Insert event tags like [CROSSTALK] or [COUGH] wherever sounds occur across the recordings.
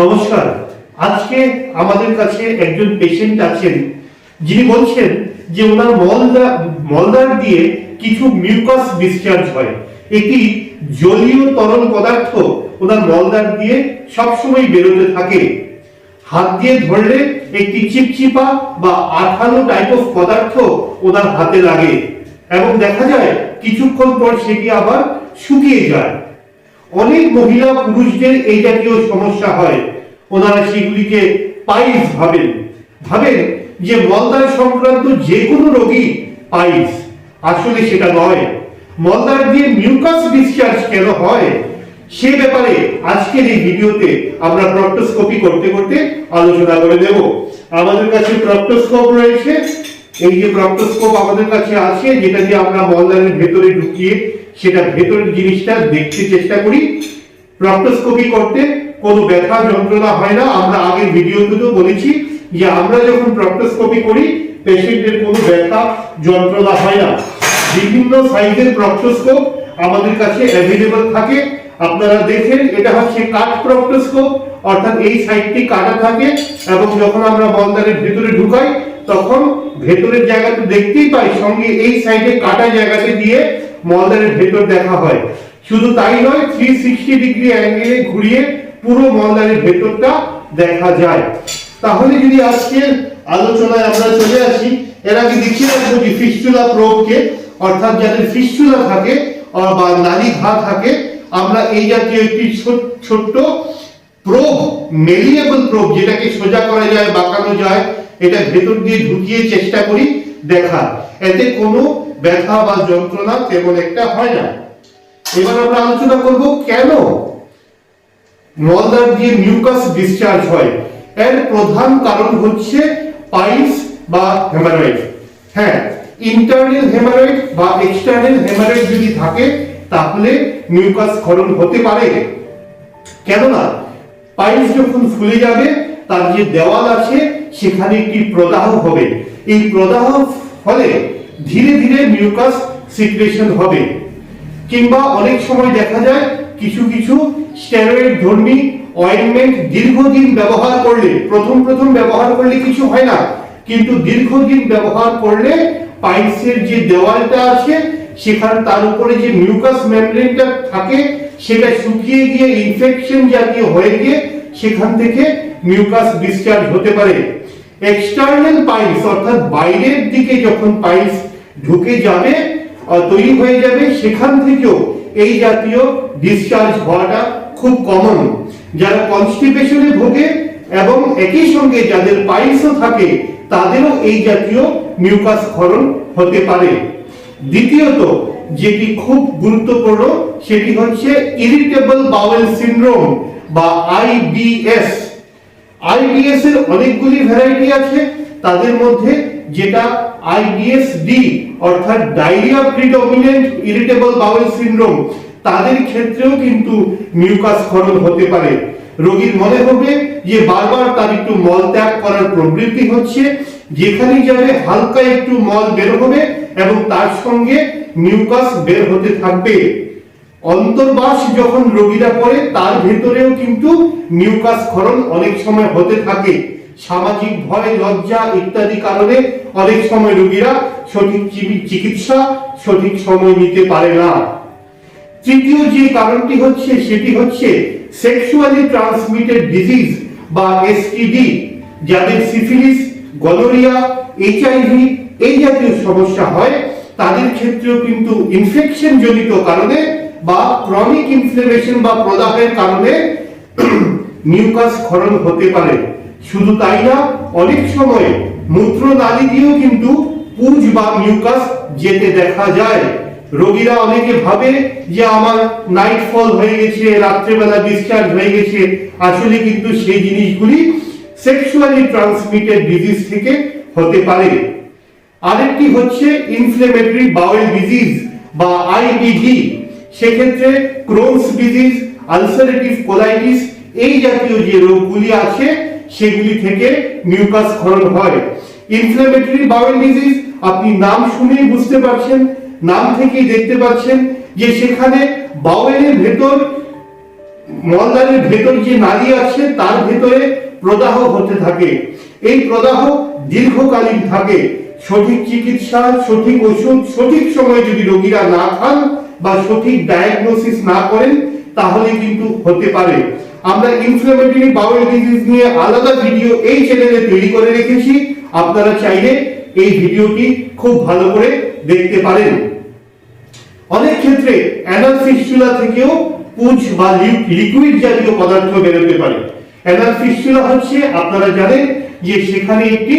নমস্কার। আজকে আমাদের কাছে একজন পেশেন্ট আছেন, যিনি বলছেন যে ওনার মলদা, মলদার দিয়ে কিছু মিউকাস ডিসচার্জ হয়। একটি জলীয় তরল পদার্থ ওনার মলদার দিয়ে সবসময় বেরোতে থাকে। হাত দিয়ে ধরলে একটি চিপচিপা বা আঠালো টাইপ অফ পদার্থ ওনার হাতে লাগে এবং দেখা যায় কিছুক্ষণ পর সেটি আবার শুকিয়ে যায়। অনেক মহিলা পুরুষদের এই জাতীয় সমস্যা হয়। ওনারা সেগুলিকে পাইলস ভাবেন। ভাবেন যে মলদার সংক্রান্ত যে কোনো রোগী পাইলস। আসলে সেটা নয়। মলদার দিয়ে মিউকাস ডিসচার্জ কেন হয়, সে ব্যাপারে আজকের এই ভিডিওতে আমরা প্রক্টোস্কোপি করতে করতে আলোচনা করে দেব আমাদের কাছে প্রক্টোস্কোপ রয়েছে। এই যে প্রক্টোস্কোপ আমাদের কাছে আছে, যেটা দিয়ে আমরা মলদারের ভেতরে ঢুকিয়ে সেটা ভেতরের জিনিসটা দেখতে চেষ্টা করি। প্রক্টোস্কোপি করতে কোনো ব্যথা, যন্ত্রণা হয় না। আমরা আগের ভিডিওতেও বলেছি যে আমরা যখন প্রক্টোস্কোপি করি পেশেন্টের কোনো ব্যথা, যন্ত্রণা হয় না। বিভিন্ন সাইজের প্রক্টোস্কোপ আমাদের কাছে অ্যাভেলেবল থাকে। আপনারা দেখেন, এটা হচ্ছে কাট প্রক্টোস্কোপ অর্থাৎ এই সাইডটি কাটা থাকে এবং যখন আমরা বন্দারের ভেতরে ঢুকাই, তখন ভেতরের জায়গাটা দেখতেই পাই, সঙ্গে এই সাইডে কাটা জায়গাতে দিয়ে মলদারের ভেতর দেখা হয়। শুধু তাই নয় থ্রি সিক্সটি ডিগ্রি অ্যাঙ্গেলে ঘুরিয়ে পুরো মলদারের ভেতরটা দেখা যায়। তাহলে যদি আজকের আলোচনায় আমরা চলে আসি, এর আগে দেখিয়ে রাখব যে ফিস্টুলা প্রোবকে অর্থাৎ যাদের ফিস্টুলা থাকে বা নালী ঘা থাকে, আমরা এই জাতীয় একটি ছোট- ছোট্ট প্রোব মেলিয়েবল প্রোব যেটাকে সোজা করা যায়, বাঁকানো যায়, এটা ভেতর দিয়ে ঢুকিয়ে চেষ্টা করি দেখা এতে কোনো ব্যথা বা যন্ত্রণা তেমন একটা হয় না। এবার আমরা আলোচনা করব কেন মলদার দিয়ে মিউকাস ডিসচার্জ হয়। এর প্রধান কারণ হচ্ছে পাইলস বা হেমারয়েড। হ্যাঁ ইন্টারনাল হেমারয়েড বা এক্সটার্নাল হেমারয়েড যদি থাকে, তাহলে মিউকাস ক্ষরণ হতে পারে। কেননা পাইলস যখন ফুলে যাবে, তার যে দেওয়াল আছে, সেখানে একটি প্রদাহ হবে। এই প্রদাহ ফলে ধীরে ধীরে মিউকাস সিক্রেশন হবে। কিংবা অনেক সময় দেখা যায় কিছু কিছু স্টেরয়েড ধর্মী অয়েনমেন্ট দীর্ঘদিন ব্যবহার করলে, প্রথম প্রথম ব্যবহার করলে কিছু হয় না, কিন্তু দীর্ঘদিন ব্যবহার করলে পাইলসের যে দেওয়ালটা আছে, সেখানে তার উপরে যে মিউকাস মেমব্রেনটা থাকে, সেটা শুকিয়ে গিয়ে ইনফেকশন জাতীয় হয়ে গিয়ে সেখান থেকে মিউকাস ডিসচার্জ হতে পারে। এক্সটার্নাল পাইলস অর্থাৎ বাইরের দিকে যখন পাইলস ঢুকে যাবে তৈরি হয়ে যাবে, সেখান থেকেও এই জাতীয় ডিসচার্জ হওয়াটা খুব কমন যারা কনস্টিপেশনে ভোগে এবং একই সঙ্গে যাদের পাইলসও থাকে, তাদেরও এই জাতীয় মিউকাস ক্ষরণ হতে পারে। দ্বিতীয়ত, যেটি খুব গুরুত্বপূর্ণ, সেটি হচ্ছে ইরিটেবল বাউল সিন্ড্রোম বা আইবিএস আইবিএস এর অনেকগুলি ভ্যারাইটি আছে। তাদের মধ্যে যেটা আইবিএস ডি অর্থাৎ diarrhoea predominant irritable bowel syndrome তাদের ক্ষেত্রেও কিন্তু মিউকাস ক্ষরণ হতে পারে। রোগীর মনে হবে যে বারবার তার একটু মল ত্যাগ করার প্রবৃত্তি হচ্ছে, যেখানেই যাবে হালকা একটু মল বের হবে এবং তার সঙ্গে মিউকাস বের হতে থাকবে। অন্তর্বাস যখন রোগীরা পড়ে, তার ভেতরেও কিন্তু মিউকাস ক্ষরণ অনেক সময় হতে থাকে। সামাজিক ভয়, লজ্জা ইত্যাদি কারণে অনেক সময় রোগীরা সঠিক চিকিৎসা সঠিক সময় নিতে পারে না। তৃতীয় যে কারণটি হচ্ছে, সেটি হচ্ছে সেক্সুয়ালি ট্রান্সমিটেড ডিজিজ বা এসটিডি যাদের সিফিলিস গনোরিয়া এইচআইভি এই জাতীয় সমস্যা হয়, তাদের ক্ষেত্রেও কিন্তু ইনফেকশন জনিত কারণে বা ক্রনিক ইনফ্লেমেশন বা প্রদাহের কারণে [CLEARS THROAT] মিউকাস ক্ষরণ হতে পারে। শুধু তাই না, অনেক সময় মূত্রনালী দিয়েও কিন্তু পুজ বা মিউকাস যেতে দেখা যায়। রোগীরা অনেকে ভাবে যে, আমার নাইট ফল হয়ে গেছে, রাত্রেবেলা ডিসচার্জ হয়ে গেছে। আসলে কিন্তু সেই জিনিসগুলি সেক্সুয়ালি ট্রান্সমিটেড ডিজিজ থেকে হতে পারে। আরেকটি হচ্ছে ইনফ্লেমেটরি বাউল ডিজিজ বা আইবিডি সেক্ষেত্রে ক্রোনস ডিজিজ আলসারেটিভ কোলাইটিস এই জাতীয় যে রোগগুলি আছে, সেগুলি থেকে মিউকাস ক্ষরণ হয়। ইনফ্লেমেটরি বাউল ডিজিজ আপনি নাম শুনেই বুঝতে পারছেন, নাম থেকেই দেখতে পাচ্ছেন যে সেখানে বাউলের ভেতর মলদারের ভেতর যে নালী আছে, তার ভেতরে প্রদাহ হতে থাকে। এই প্রদাহ দীর্ঘকালীন থাকে। সঠিক চিকিৎসা, সঠিক ওষুধ, সঠিক সময়ে যদি রোগীরা না খান বা সঠিক ডায়াগনোসিস না করেন, তাহলে কিন্তু হতে পারে। আমরা ইনফ্লামেটরি বাউল ডিজিজ নিয়ে আলাদা ভিডিও এই চ্যানেলে তৈরি করে রেখেছি। আপনারা চাইলে এই ভিডিওটি খুব ভালো করে দেখতে পারেন। অনেক ক্ষেত্রে অ্যানাল ফিস্টুলা থেকেও পুঁজ বা লিকুইড জাতীয় পদার্থ বেরোতে পারে। অ্যানাল ফিস্টুলা হচ্ছে, আপনারা জানেন যে সেখানে একটি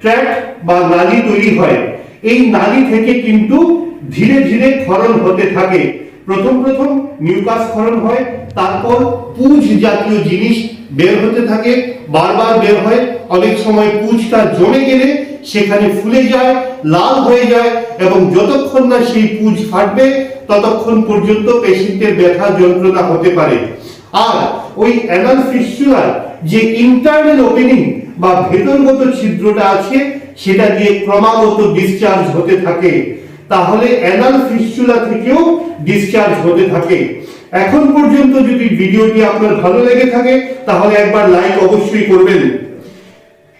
ট্র্যাক বা নালী তৈরি হয়। এই নালী থেকে কিন্তু ধীরে ধীরে ক্ষরণ হতে থাকে। প্রথম প্রথম নিউকাস ক্ষরণ হয়, তারপর পুঁজ জাতীয় জিনিস বের হতে থাকে, বারবার বের হয়। অনেক সময় পুঁজটা জমে গেলে সেখানে ফুলে যায়, লাল হয়ে যায় এবং যতক্ষণ না সেই পুঁজ ফাটবে, ততক্ষণ পর্যন্ত পেশেন্টের ব্যথা যন্ত্রণা হতে পারে। আর ওই অ্যানাল ফিস্টুলার যে ইন্টারনাল ওপেনিং বা ভেতরগত ছিদ্রটা আছে, সেটা দিয়ে ক্রমাগত ডিসচার্জ হতে থাকে। তাহলে অ্যানাল ফিস্টুলা থেকেও ডিসচার্জ হতে থাকে। এখন পর্যন্ত যদি ভিডিওটি আপনার ভালো লেগে থাকে, তাহলে একবার লাইক অবশ্যই করবেন।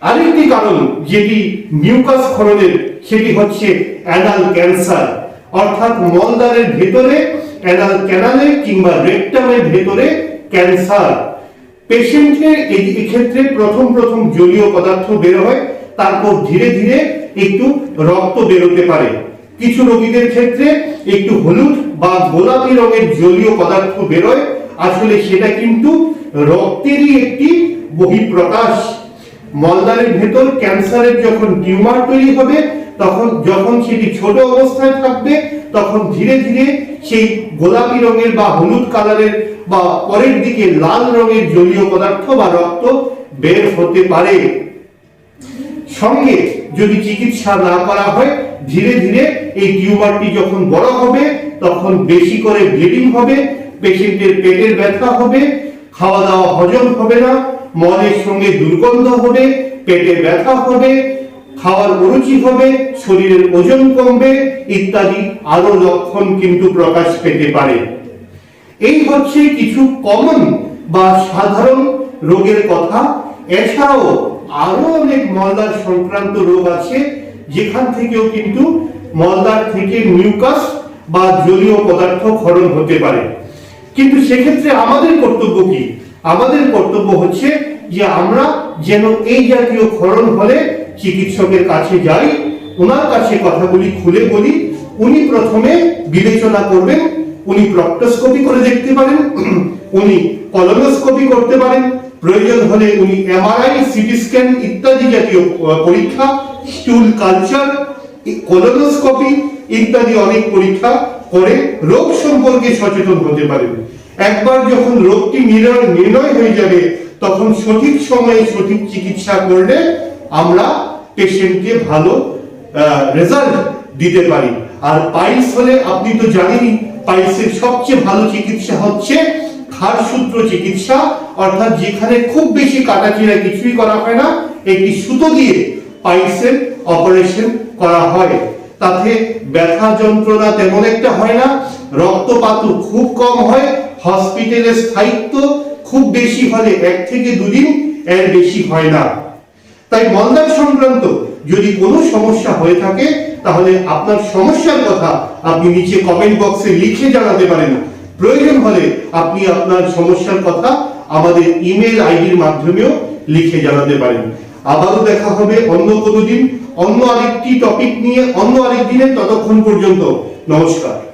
আরেকটি কারণ যেটি মিউকাস ক্ষরণের সেটি হচ্ছে অ্যানাল ক্যান্সার অর্থাৎ মলদ্বারের ভেতরে অ্যানাল ক্যানালে কিংবা রেকটামের ভেতরে ক্যান্সার পেশেন্টের এক্ষেত্রে প্রথম প্রথম জলীয় পদার্থ বের হয়, তারপর ধীরে ধীরে একটু রক্ত বেরোতে পারে। কিছু রোগীদের ক্ষেত্রে একটু হলুদ বা গোলাপি রঙের জলীয় পদার্থ বেরোয়। আসলে সেটা কিন্তু রক্তেরই একটি বহিঃপ্রকাশ। মলদারের ভেতর ক্যান্সারের যখন টিউমার তৈরি হবে, তখন যখন সেটি ছোট অবস্থায় থাকবে, তখন ধীরে ধীরে সেই গোলাপি রঙের বা হলুদ কালারের বা পরের দিকে লাল রঙের জলীয় পদার্থ বা রক্ত বের হতে পারে। সঙ্গে যদি চিকিৎসা না করা হয়, ধীরে ধীরে এই টিউমারটি যখন বড় হবে, তখন বেশি করে ব্লিডিং হবে, পেশেন্টের পেটের ব্যথা হবে খাওয়া দাওয়া হজম হবে না মলের সঙ্গে দুর্গন্ধ হবে, পেটে ব্যথা হবে, খাওয়ার অরুচি হবে, শরীরের ওজন কমবে, ইত্যাদি আরও লক্ষণ কিন্তু প্রকাশ পেতে পারে। এই হচ্ছে কিছু কমন বা সাধারণ রোগের কথা। এছাড়াও আরও অনেক মলদার সংক্রান্ত রোগ আছে, যেখান থেকেও কিন্তু মলদার থেকে মিউকাস বা জলীয় পদার্থ ক্ষরণ হতে পারে। কিন্তু সেক্ষেত্রে আমাদের কর্তব্য কি? আমাদের কর্তব্য হচ্ছে যে আমরা যেন এই জাতীয় ক্ষরণ হলে চিকিৎসকের কাছে যাই ওনার কাছে কথাগুলি খুলে বলি, উনি প্রথমে বিবেচনা করবেন, উনি প্রক্টোস্কোপি করে দেখতে পারেন উনি কলোনোস্কোপি করতে পারেন প্রয়োজন হলে উনি এমআরআই সিটি স্ক্যান ইত্যাদি জাতীয় পরীক্ষা স্টুল কালচার কলোনোস্কোপি ইত্যাদি অনেক পরীক্ষা করে রোগ সম্পর্কে সচেতন হতে পারেন একবার যখন রোগটি নির্ণয় হয়ে যাবে, তখন সঠিক সময়ে সঠিক চিকিৎসা করলে আমরা পেশেন্টকে ভালো রেজাল্ট দিতে পারি। আর পাইলস হলে আপনি তো জানেনই, পাইলসের সবচেয়ে ভালো চিকিৎসা হচ্ছে খারসূত্র চিকিৎসা, অর্থাৎ যেখানে খুব বেশি কাটাচিরা কিছুই করা হয় না, একটি সুতো দিয়ে পাইলসের অপারেশন করা হয়। তাতে ব্যথা যন্ত্রণা তেমন একটা হয় না, রক্তপাতও খুব কম হয় হসপিটালের স্থায়িত্ব খুব বেশি হলে এক থেকে দুদিন এর বেশি হয় না। তাই মলদার সংক্রান্ত যদি কোনো সমস্যা হয়ে থাকে, তাহলে আপনার সমস্যার কথা আপনি নিচে কমেন্ট বক্সে লিখে জানাতে পারেন। প্রয়োজন হলে আপনি আপনার সমস্যার কথা আমাদের ইমেল আইডির মাধ্যমেও লিখে জানাতে পারেন। আবারও দেখা হবে অন্য কোনো দিন, অন্য আরেকটি টপিক নিয়ে, অন্য আরেক দিনে ততক্ষণ পর্যন্ত। নমস্কার।